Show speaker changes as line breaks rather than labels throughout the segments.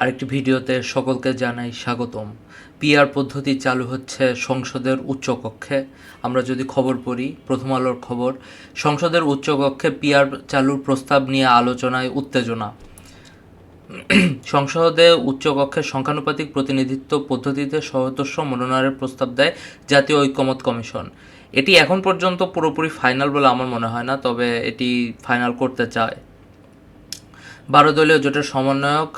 আরেকটি ভিডিওতে সকলকে জানাই স্বাগতম। পিআর পদ্ধতি চালু হচ্ছে সংসদের উচ্চকক্ষে। আমরা যদি খবর পড়ি, প্রথম আলোর খবর, সংসদের উচ্চকক্ষে পিআর চালুর প্রস্তাব নিয়ে আলোচনায় উত্তেজনা। সংসদে উচ্চকক্ষের সংখ্যানুপাতিক প্রতিনিধিত্ব পদ্ধতিতে সদস্য মনোনয়নের প্রস্তাব দেয় জাতীয় ঐক্যমত কমিশন। এটি এখন পর্যন্ত পুরোপুরি ফাইনাল বলে আমার মনে হয় না, তবে এটি ফাইনাল করতে চায়। বারো দলীয় জোটের সমন্বয়ক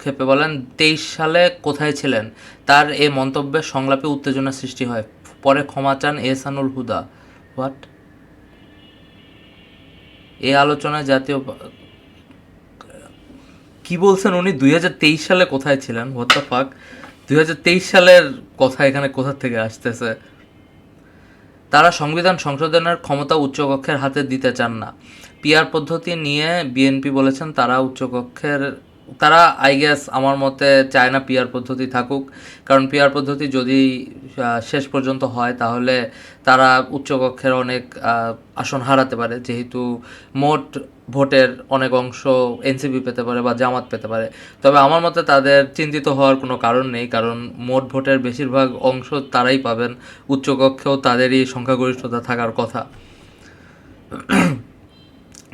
ক্ষেপে বলেন, তেইশ সালে কোথায় ছিলেন? তার এ মন্তব্যে সংলাপে উত্তেজনা সৃষ্টি হয়। পরে ক্ষমা চান এহসানুল হুদা। হোয়াট? এই আলোচনায় জাতীয় কি বলছেন উনি? দুই হাজার তেইশ সালে কোথায় ছিলেন? হোয়াট দ্য ফাক দুই হাজার তেইশ সালের কথা এখানে কোথা থেকে আসতেছে? তারা সংবিধান সংশোধনের ক্ষমতা উচ্চকক্ষের হাতে দিতে চান না। পিআর পদ্ধতি নিয়ে বিএনপি বলেছেন, তারা উচ্চকক্ষের তারা আই গেস আমার মতে চায় না পিআর পদ্ধতি থাকুক। কারণ পিআর পদ্ধতি যদি শেষ পর্যন্ত হয়, তাহলে তারা উচ্চকক্ষের অনেক আসন হারাতে পারে। যেহেতু মোট ভোটের অনেক অংশ এনসিপি পেতে পারে বা জামাত পেতে পারে। তবে আমার মতে তাদের চিন্তিত হওয়ার কোনো কারণ নেই, কারণ মোট ভোটের বেশিরভাগ অংশ তারাই পাবেন। উচ্চকক্ষেও তাদেরই সংখ্যাগরিষ্ঠতা থাকার কথা।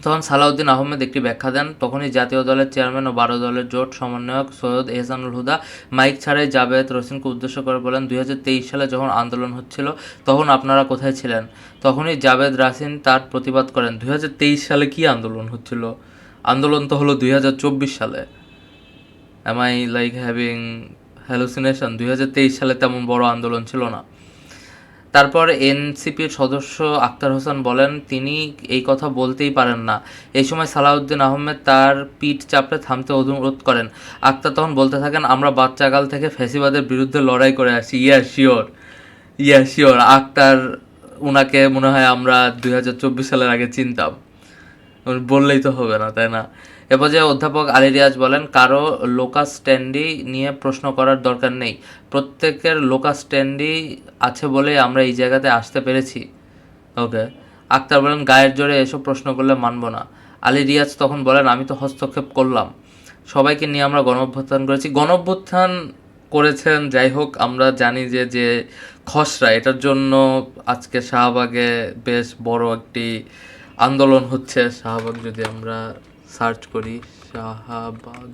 তখন সালাউদ্দিন আহমেদ একটি ব্যাখ্যা দেন, তখনই জাতীয় দলের চেয়ারম্যান ও বারো দলের জোট সমন্বয়ক সৈয়দ এহসানুল হুদা মাইক ছাড়াই জাবেদ রসিনকে উদ্দেশ্য করে বলেন, দুই হাজার তেইশ সালে যখন আন্দোলন হচ্ছিল, তখন আপনারা কোথায় ছিলেন? তখনই জাবেদ রাসিন তার প্রতিবাদ করেন, দুই হাজার তেইশ সালে কি আন্দোলন হচ্ছিল? আন্দোলন তো হলো দুই হাজার চব্বিশ সালে। Am I like having hallucination দুই হাজার তেইশ সালে তেমন বড় আন্দোলন ছিল না। তারপর এনসিপির সদস্য আক্তার হোসেন বলেন, তিনি এই কথা বলতেই পারেন না। এই সময় সালাউদ্দিন আহমেদ তার পিঠ চাপড়ে থামতে অনুরোধ করেন। আক্তার তখন বলতে থাকেন, আমরা বাচ্চাকাল থেকে ফ্যাসিবাদের বিরুদ্ধে লড়াই করে আসি। Yeah, sure. Yeah, sure. Akhtar উনাকে মনে হয় আমরা দুই হাজার চব্বিশ সালের আগে চিনতাম। বললেই তো হবে না, তাই না? এ পর্যায়ে অধ্যাপক আলী রিয়াজ বলেন, কারও লোকাস স্ট্যান্ডি নিয়ে প্রশ্ন করার দরকার নেই। প্রত্যেকের লোকাস স্ট্যান্ডি আছে বলেই আমরা এই জায়গাতে আসতে পেরেছি। ওকে। আক্তার বলেন, গায়ের জোরে এসব প্রশ্ন করলে মানব না। আলী রিয়াজ তখন বলেন, আমি তো হস্তক্ষেপ করলাম। সবাইকে নিয়ে আমরা গণঅভ্যুত্থান করেছি। গণঅভ্যুত্থান করেছেন, যাই হোক, আমরা জানি যে যে খসড়া, এটার জন্য আজকে শাহবাগে বেশ বড় একটি আন্দোলন হচ্ছে। শাহবাগ যদি আমরা সার্চ করি, শাহবাগ।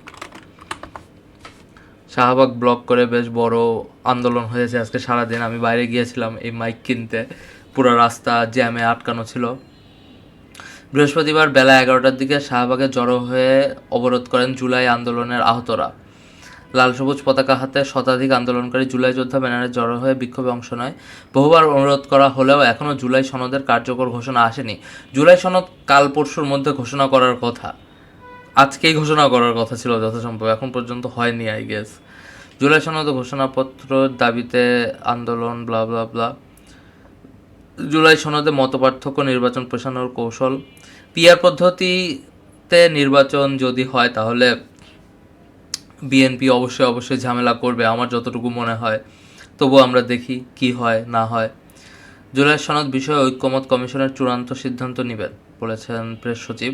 শাহবাগ ব্লক করে বেশ বড় আন্দোলন হয়েছে আজকে সারাদিন। আমি বাইরে গিয়েছিলাম এই মাইক কিনতে। পুরো রাস্তা জ্যামে আটকানো ছিল। বৃহস্পতিবার বেলা এগারোটার দিকে শাহবাগে জড়ো হয়ে অবরোধ করেন জুলাই আন্দোলনের আহতরা। লাল সবুজ পতাকা হাতে শতাধিক আন্দোলনকারী জুলাই যোদ্ধা ব্যানারে জড়ো হয়ে বিক্ষোভে অংশ নেয়। বহুবার অনুরোধ করা হলেও এখনও জুলাই সনদের কার্যকর ঘোষণা আসেনি। জুলাই সনদ কাল পরশুর মধ্যে ঘোষণা করার কথা। আজকেই ঘোষণা করার কথা ছিল, যথাসম্ভব। এখন পর্যন্ত হয়নি আই গেস জুলাই সনদ ঘোষণাপত্র দাবিতে আন্দোলন ব্লা ব্লা ব্লা জুলাই সনদে মতপার্থক্য, নির্বাচন পেছানোর কৌশল। পিআর পদ্ধতিতে নির্বাচন যদি হয় তাহলে বিএনপি অবশ্যই অবশ্যই ঝামেলা করবে, আমার যতটুকু মনে হয়। তবু আমরা দেখি কি হয়, না হয়। জুলাই সনদ বিষয়ে ঐক্যমত কমিশনের চূড়ান্ত সিদ্ধান্ত নেবেন, বলেছেন প্রেস সচিব।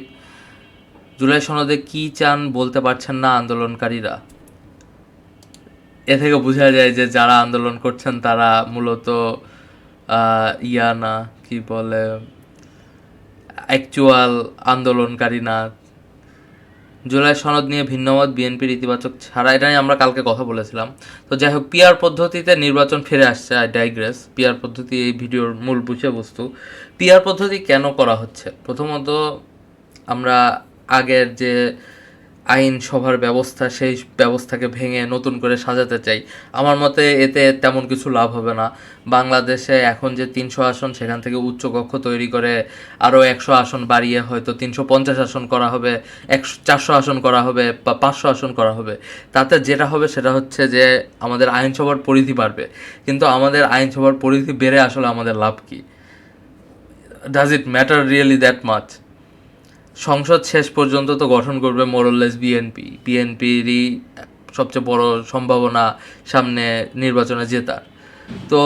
জুলাই সনদে কি চান বলতে পারছেন না আন্দোলনকারীরা। এ থেকে বোঝা যায় যে যারা আন্দোলন করছেন তারা মূলত ইয়া না, কি বলে অ্যাকচুয়াল আন্দোলনকারী না। জুলাই সনদ নিয়ে ভিন্নমত বিএনপির ইতিবাচক ছাড়া, এটা নিয়ে আমরা কালকে কথা বলেছিলাম। তো যাই হোক পিয়ার পদ্ধতিতে নির্বাচন ফিরে আসছে আই ডাইগ্রেস পিয়ার পদ্ধতি এই ভিডিওর মূল বিষয়বস্তু পিয়ার পদ্ধতি কেন করা হচ্ছে? প্রথমত আমরা আগের যে আইনসভার ব্যবস্থা, সেই ব্যবস্থাকে ভেঙে নতুন করে সাজাতে চাই। আমার মতে এতে তেমন কিছু লাভ হবে না। বাংলাদেশে এখন যে তিনশো আসন, সেখান থেকে উচ্চকক্ষ তৈরি করে আরও একশো আসন বাড়িয়ে হয়তো তিনশো পঞ্চাশ আসন করা হবে, একশো, চারশো আসন করা হবে বা পাঁচশো আসন করা হবে। তাতে যেটা হবে সেটা হচ্ছে যে আমাদের আইনসভার পরিধি বাড়বে। কিন্তু আমাদের আইনসভার পরিধি বেড়ে আসলে আমাদের লাভ কী? Does it matter really that much সংসদ শেষ পর্যন্ত তো গঠন করবে মোরললেস বিএনপি বিএনপিরই সবচেয়ে বড় সম্ভাবনা সামনে নির্বাচনে জেতার। তো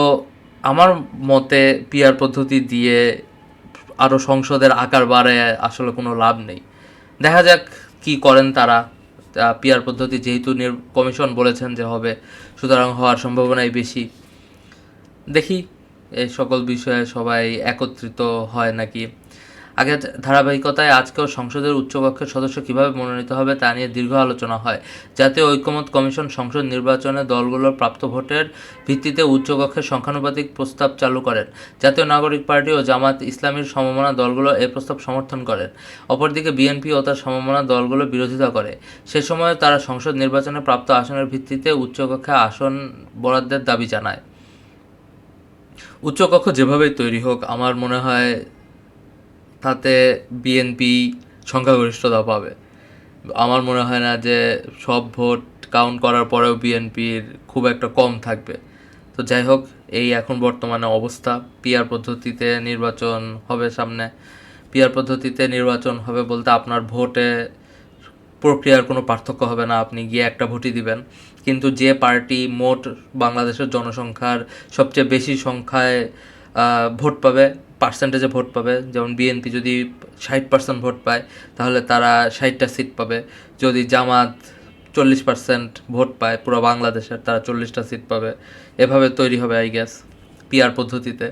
আমার মতে পিআর পদ্ধতি দিয়ে আরও সংসদের আকার বাড়ায় আসলে কোনো লাভ নেই। দেখা যাক কি করেন তারা। পিয়ার পদ্ধতি যেহেতু কমিশন বলেছেন যে হবে, সুতরাং হওয়ার সম্ভাবনাই বেশি। দেখি, এই সকল বিষয়ে সবাই একত্রিত হয় নাকি? আগের ধারাবাহিকতায় আজকেও সংসদের উচ্চকক্ষের সদস্য কীভাবে মনোনীত হবে তা নিয়ে দীর্ঘ আলোচনা হয়। জাতীয় ঐক্যমত কমিশন সংসদ নির্বাচনে দলগুলোর প্রাপ্ত ভোটের ভিত্তিতে উচ্চকক্ষের সংখ্যানুপাতিক প্রস্তাব চালু করেন। জাতীয় নাগরিক পার্টি ও জামাত ইসলামীর সমমনা দলগুলো এ প্রস্তাব সমর্থন করেন। অপরদিকে বিএনপি ও তার সমমনা দলগুলো বিরোধিতা করে। সে সময় তারা সংসদ নির্বাচনে প্রাপ্ত আসনের ভিত্তিতে উচ্চকক্ষে আসন বরাদ্দের দাবি জানায়। উচ্চকক্ষ যেভাবেই তৈরি হোক, আমার মনে হয় তাতে বিএনপি সংখ্যাগরিষ্ঠতা পাবে। আমার মনে হয় না যে সব ভোট কাউন্ট করার পরেও বিএনপির খুব একটা কম থাকবে। তো যাই হোক, এই এখন বর্তমানে অবস্থা। পিআর পদ্ধতিতে নির্বাচন হবে সামনে। পিআর পদ্ধতিতে নির্বাচন হবে বলতে আপনার ভোটে প্রক্রিয়ার কোনো পার্থক্য হবে না। আপনি গিয়ে একটা ভোটই দিবেন। কিন্তু যে পার্টি মোট বাংলাদেশের জনসংখ্যার সবচেয়ে বেশি সংখ্যায় ভোট পাবে পার্সেন্টেজে ভোট পাবে। যেমন বিএনপি যদি ষাট পার্সেন্ট ভোট পায়, তাহলে তারা ষাটটা সিট পাবে। যদি জামাত চল্লিশ পার্সেন্ট ভোট পায় পুরো বাংলাদেশের, তারা চল্লিশটা সিট পাবে। এভাবে তৈরি হবে আই গ্যাস পিআর পদ্ধতিতে।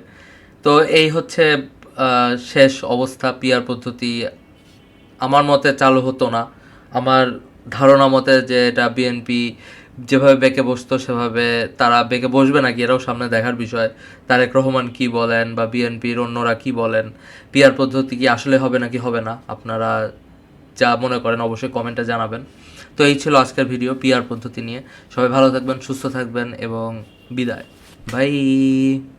তো এই হচ্ছে শেষ অবস্থা পিআর পদ্ধতি। আমার মতে চালু হতো না। আমার ধারণা মতে যে এটা বিএনপি যেভাবে বেঁকে বসতো, সেভাবে তারা বেঁকে বসবে নাকি? এরাও সামনে দেখার বিষয়। তারেক রহমান কি বলেন বা বিএনপির অন্যরা কি বলেন? পিয়ার পদ্ধতি কি আসলে হবে নাকি হবে না? আপনারা যা মনে করেন অবশ্যই কমেন্টে জানাবেন। তো এই ছিল আজকের ভিডিও পিয়ার পদ্ধতি নিয়ে। সবাই ভালো থাকবেন, সুস্থ থাকবেন এবং বিদায়। বাই!